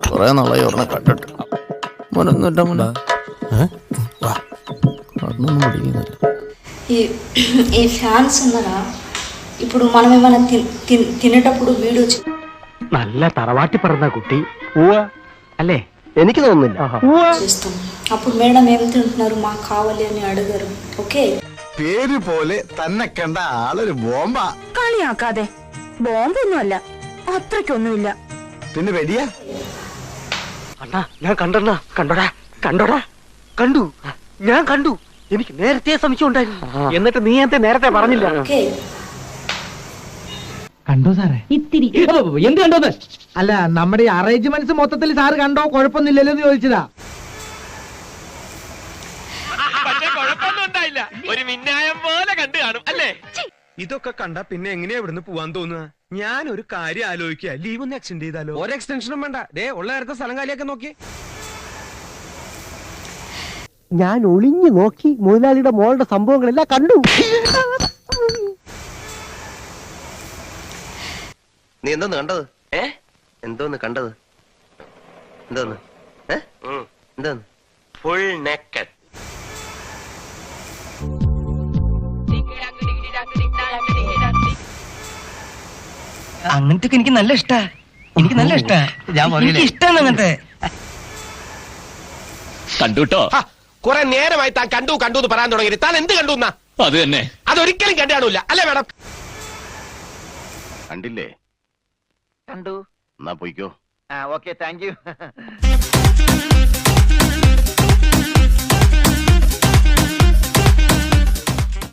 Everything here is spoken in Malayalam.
കുറെ നാളായി ഒരെണ്ണം കണ്ടിട്ട് മോനൊന്നുമില്ല മോനെ വാ കണ്ണൊന്നും പിടിക്കുന്നില്ല ఈ ఈ ఫ్యాన్స్ ఉన్నారా ఇప్పుడు మనం ఏమైనా తిన్- తిన్- తినేటప్పుడు వీడియో చే- നല്ല തറവാട്ടി പറഞ്ഞ കുട്ടി അല്ലേ എനിക്ക് തോന്നുന്നില്ല చేస్తాం అప్పుడు మేడం ఏం తింటున్నారు మాకు కావాలి అని అడగరు ఓకే പേര് പോലെ തന്നെ കണ്ട ആളൊരു ബോംബാ കളിയാക്കാതെ ബോംബൊന്നുമല്ല അത്രയ്ക്കൊന്നുമില്ല പിന്നെ വെടിയാ അണ്ണാ ഞാൻ കണ്ടണ്ണാ. കണ്ടോടാ കണ്ടോടാ. കണ്ടു. ഞാൻ കണ്ടു. എനിക്ക് നേരത്തെ സംശയം ഉണ്ടായിരുന്നു എന്നിട്ട് നീ എന്തേ നേരത്തെ പറഞ്ഞില്ല. കണ്ടോ സാറേ? ഇത്തിരി. എന്ത് കണ്ടോന്ന്? അല്ല നമ്മുടെ ഈ അറേഞ്ച്മെന്റ്സ് മൊത്തത്തിൽ സാറ് കണ്ടോ? കുഴപ്പമൊന്നുമില്ലല്ലോ എന്ന് ചോദിച്ചതാ. ഇതൊക്കെ കണ്ട പിന്നെ എങ്ങനെയാ ഇവിടുന്ന് പോവാൻ തോന്നുക? ഞാൻ ഒരു കാര്യം ആലോചിക്കുക. ലീവ് ഒന്ന് എക്സ്റ്റെൻഡ് ചെയ്താലോ? ഒരു എക്സ്റ്റൻഷനും വേണ്ട. ദേ ഉള്ള നേരത്തെ സ്ഥലം കാലിയൊക്കെ നോക്കി. ഞാൻ ഒളിഞ്ഞു നോക്കി മുതലാളിയുടെ മോളുടെ സംഭവങ്ങളെല്ലാം കണ്ടു. നീ എന്തോന്ന് കണ്ടത്? ഏ? എന്തോന്ന് കണ്ടത്? എന്തോന്ന്? ഏ? എന്തോന്ന്? ഫുൾ നെക്കഡ് അങ്ങനത്തെ എനിക്ക് നല്ല ഇഷ്ടാ. എനിക്ക് നല്ല ഇഷ്ടാ. എനിക്ക് ഇഷ്ടാണ് അങ്ങനത്തെ. കണ്ടുട്ടോ കുറെ നേരമായി താൻ കണ്ടു കണ്ടു എന്ന് പറയാൻ തുടങ്ങി താൻ എന്ത് കണ്ടു എന്നാ? അത് തന്നെ. അതൊരിക്കലും കണ്ടാണൂല അല്ലേ മേഡം? കണ്ടില്ലേ? കണ്ടു. എന്നാ പോയിക്കോ. ആ ഓക്കെ താങ്ക് യു.